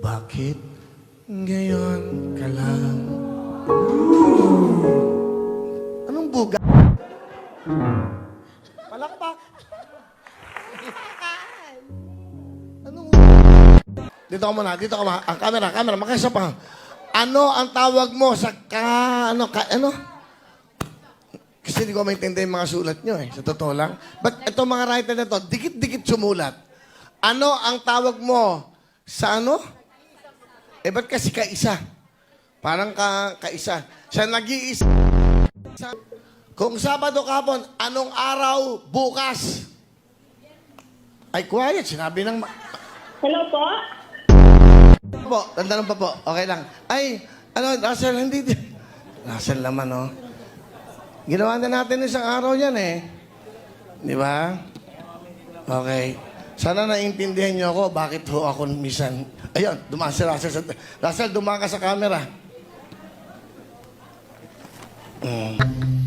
Bakit ngayon ka lang? Anong buga? Palakpak. Anong... Dito ka muna, dito ka muna. Ang camera, camera, makasa pa. Ano ang tawag mo sa ka... Ano, ka, ano? Kasi hindi ko maintindihan yung mga sulat nyo eh. Sa totoo lang. Ba't itong mga writer na to, dikit-dikit sumulat. Ano ang tawag mo sa ano? Eh, ba't kasi kaisa? Parang ka, kaisa. Siya nag-iisa. Kung Sabado kapon, anong araw bukas? Ay, quiet. Sinabi ng... Hello po? po, tantanong pa po. Okay lang. Ay, ano, Russell, hindi... Russell naman, oh. Ginawa na natin isang araw yan, eh. Di ba? Okay. Sana naiintindihan niyo ako bakit ho ako misan... Ayun, dumaan si Russell. Sa... Russell, dumaan ka sa camera. Mm.